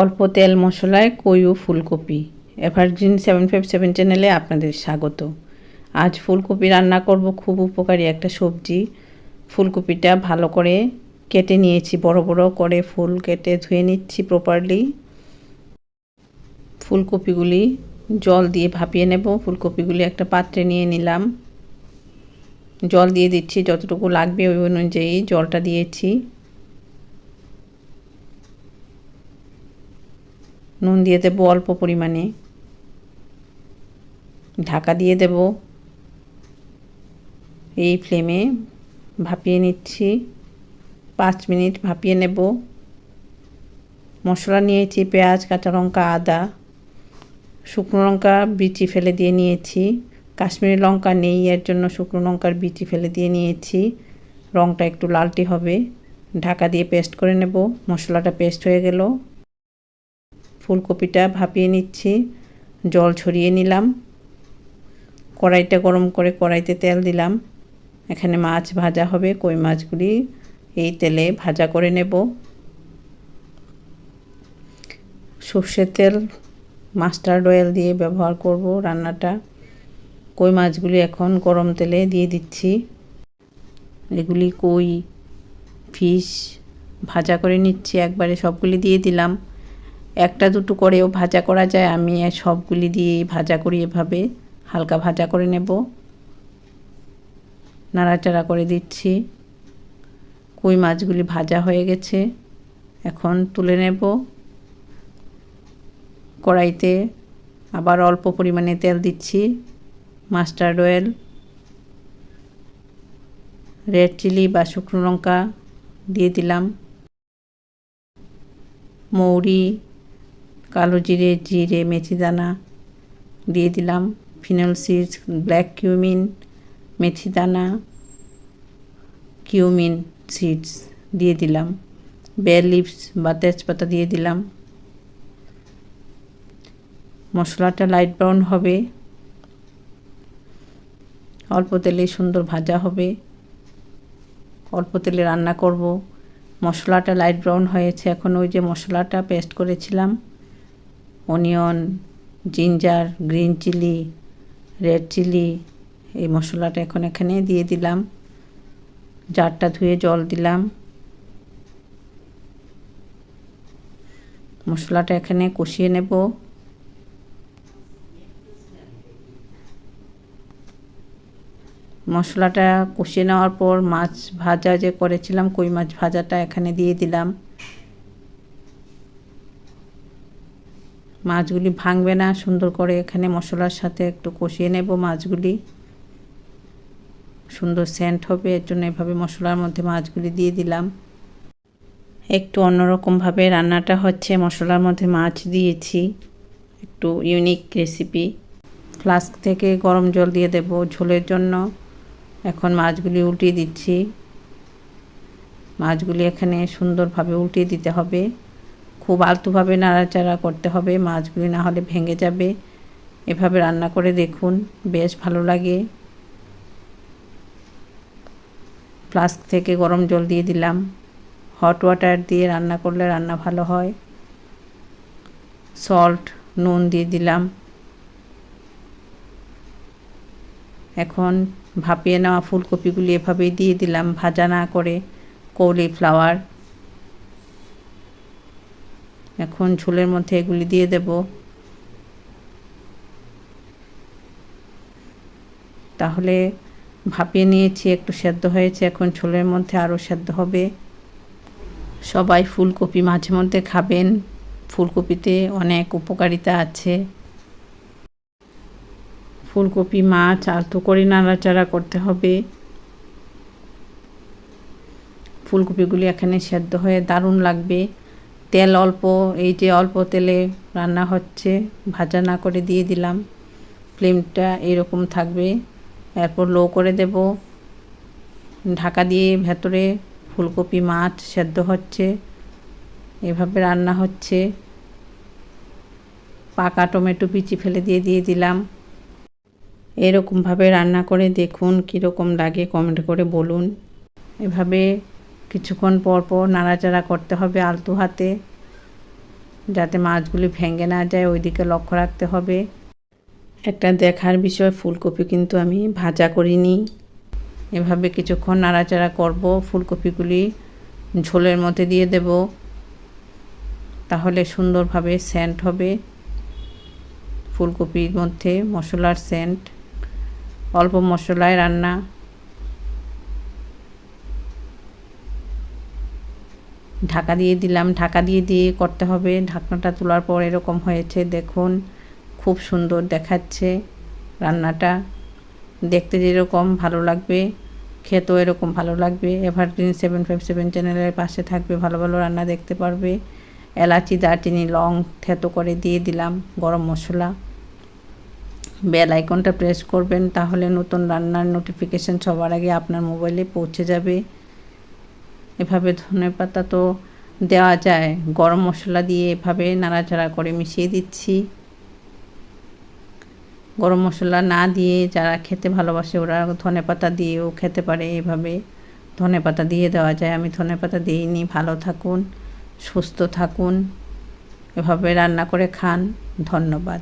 অল্প তেল মশলায় কইও ফুলকপি। এভারগ্রিন সেভেন ফাইভ সেভেন চ্যানেলে আপনাদের স্বাগত। আজ ফুলকপি রান্না করব খুব উপকারী একটা সবজি। ফুলকপিটা ভালো করে কেটে নিয়েছি, বড় বড় করে ফুল কেটে ধুয়ে নিচ্ছি প্রপারলি ফুলকপিগুলি জল দিয়ে ভাপিয়ে নেব। ফুলকপিগুলি একটা পাত্রে নিয়ে নিলাম। জল দিয়ে দিচ্ছি, যতটুকু লাগবে ওই অনুযায়ী জলটা দিয়েছি। নুন দিয়ে দেবো অল্প পরিমাণে। ঢাকা দিয়ে দেব। এই ফ্লেমে ভাপিয়ে নিচ্ছি। পাঁচ মিনিট ভাপিয়ে নেব। মশলা নিয়েছি, পেঁয়াজ, কাঁচা লঙ্কা, আদা। শুকনো লঙ্কা বিচি ফেলে দিয়ে নিয়েছি। কাশ্মীরি লঙ্কা নেই, এর জন্য শুকনো লঙ্কার বিচি ফেলে দিয়ে নিয়েছি। রঙটা একটু লালটি হবে। ঢাকা দিয়ে পেস্ট করে নেব। মশলাটা পেস্ট হয়ে গেল। ফুলকপিটা ভাপিয়ে নিচ্ছি, জল ছড়িয়ে নিলাম, কড়াইটা গরম করে কড়াইতে তেল দিলাম। এখানে মাছ ভাজা হবে, কই মাছগুলি এই তেলে ভাজা করে নেব। সর্ষের তেল, মাস্টার্ড অয়েল দিয়ে ব্যবহার করব রান্নাটা। কই মাছগুলি এখন গরম তেলে দিয়ে দিচ্ছি। এগুলি কই, ফিশ, ভাজা করে নিচ্ছি, একবারে সবগুলি দিয়ে দিলাম। একটা দুটো করেও ভাজা করা যায়, আমি সবগুলি দিয়ে ভাজা করি এভাবে। হালকা ভাজা করে নেব। নাড়াচাড়া করে দিচ্ছি। কই মাছগুলি ভাজা হয়ে গেছে, এখন তুলে নেব। কড়াইতে আবার অল্প পরিমাণে তেল দিচ্ছি। মাস্টার্ড অয়েল, রেড চিলি বা শুকনো লঙ্কা দিয়ে দিলাম। মৌরি কালো জিরে জিরে, মেথি দানা দিয়ে দিলাম। ফিনল সিডস, ব্ল্যাক কিউমিন, মেথি দানা, কিউমিন সিডস দিয়ে দিলাম। বেল লিভস বা তেজপাতা দিয়ে দিলাম। মশলাটা লাইট ব্রাউন হবে। অল্প তেলে সুন্দর ভাজা হবে। অল্প তেলে রান্না করব। মশলাটা লাইট ব্রাউন হয়েছে। এখন ওই যে মশলাটা পেস্ট করেছিলাম। Onion, ginger, green chilli, red chilli, এই মশলাটা এখন এখানে দিয়ে দিলাম। জারটা ধুয়ে জল দিলাম। মশলাটা এখানে কষিয়ে নেব। মশলাটা কষিয়ে নেওয়ার পর মাছ ভাজা যে করেছিলাম, কই মাছ ভাজাটা এখানে দিয়ে দিলাম। মাছগুলি ভাঙবে না, সুন্দর করে এখানে মশলার সাথে একটু কষিয়ে নেব মাছগুলি। সুন্দর সেন্ট হবে, এর জন্য এভাবে মশলার মধ্যে মাছগুলি দিয়ে দিলাম। একটু অন্যরকমভাবে রান্নাটা হচ্ছে, মশলার মধ্যে মাছ দিয়েছি, একটু ইউনিক রেসিপি ফ্লাস্ক থেকে গরম জল দিয়ে দেব ঝোলের জন্য। এখন মাছগুলি উল্টিয়ে দিচ্ছি। মাছগুলি এখানে সুন্দরভাবে উল্টিয়ে দিতে হবে। খুব আলতুভাবে নাড়াচাড়া করতে হবে, মাছগুলি না হলে ভেঙে যাবে। এভাবে রান্না করে দেখুন, বেশ ভালো লাগে। ফ্লাস্ক থেকে গরম জল দিয়ে দিলাম। হট ওয়াটার দিয়ে রান্না করলে রান্না ভালো হয়। সল্ট নুন দিয়ে দিলাম। এখন ভাপিয়ে নেওয়া ফুলকপিগুলি এভাবেই দিয়ে দিলাম, ভাজা না করে। কৌলিফ্লাওয়ার এখন ঝোলের মধ্যে এগুলি দিয়ে দেব। তাহলে ভাপিয়ে নিয়েছি, একটু সেদ্ধ হয়েছে, এখন ঝোলের মধ্যে আরও সেদ্ধ হবে। সবাই ফুলকপি মাঝে মধ্যে খাবেন, ফুলকপিতে অনেক উপকারিতা আছে। ফুলকপি মাছ আলতো করে নাড়াচাড়া করতে হবে। ফুলকপিগুলি এখানে সেদ্ধ হয়ে দারুণ লাগবে। তেল অল্প, এই যে অল্প তেলে রান্না হচ্ছে, ভাজা না করে দিয়ে দিলাম। ফ্লেমটা এরকম থাকবে। এরপর লো করে দেব। ঢাকা দিয়ে ভেতরে ফুলকপি, মাছ সেদ্ধ হচ্ছে। এভাবে রান্না হচ্ছে। পাকা টমেটো পিচি ফেলে দিয়ে দিয়ে দিলাম। এরকমভাবে রান্না করে দেখুন কীরকম লাগে, কমেন্ট করে বলুন। এভাবে কিছুক্ষণ পর পর নাড়াচাড়া করতে হবে আলতু হাতে, যাতে মাছগুলি ভেঙে না যায়, ওইদিকে লক্ষ্য রাখতে হবে। একটা দেখার বিষয়, ফুলকপি কিন্তু আমি ভাজা করিনি। এভাবে কিছুক্ষণ নাড়াচাড়া করব, ফুলকপিগুলি ঝোলের মধ্যে দিয়ে দেব। তাহলে সুন্দরভাবে সেন্ট হবে। ফুলকপির মধ্যে মশলার সেন্ট অল্প মশলায় রান্না। ঢাকা দিয়ে দিলাম। ঢাকা দিয়ে দিয়ে করতে হবে। ঢাকনাটা তোলার পর এরকম হয়েছে, দেখুন, খুব সুন্দর দেখাচ্ছে রান্নাটা। দেখতে যেরকম ভালো লাগবে, খেতেও এরকম ভালো লাগবে। এভারগ্রিন সেভেন ফাইভ সেভেন চ্যানেলের পাশে থাকবে, ভালো ভালো রান্না দেখতে পারবে। এলাচি, দারচিনি, লং থেতো করে দিয়ে দিলাম গরম মশলা। বেল আইকনটা প্রেস করবেন, তাহলে নতুন রান্নার নোটিফিকেশান সবার আগে আপনার মোবাইলে পৌঁছে যাবে। এভাবে ধনে পাতা তো দেওয়া যায়। গরম মশলা দিয়ে এভাবে নাড়াচাড়া করে মিশিয়ে দিচ্ছি। গরম মশলা না দিয়ে যারা খেতে ভালোবাসে ওরা ধনে পাতা দিয়েও খেতে পারে এভাবে। ধনে পাতা দিয়ে দেওয়া যায়। আমি ধনে পাতা দিইনি। ভালো থাকুন, সুস্থ থাকুন। এভাবে রান্না করে খান। ধন্যবাদ।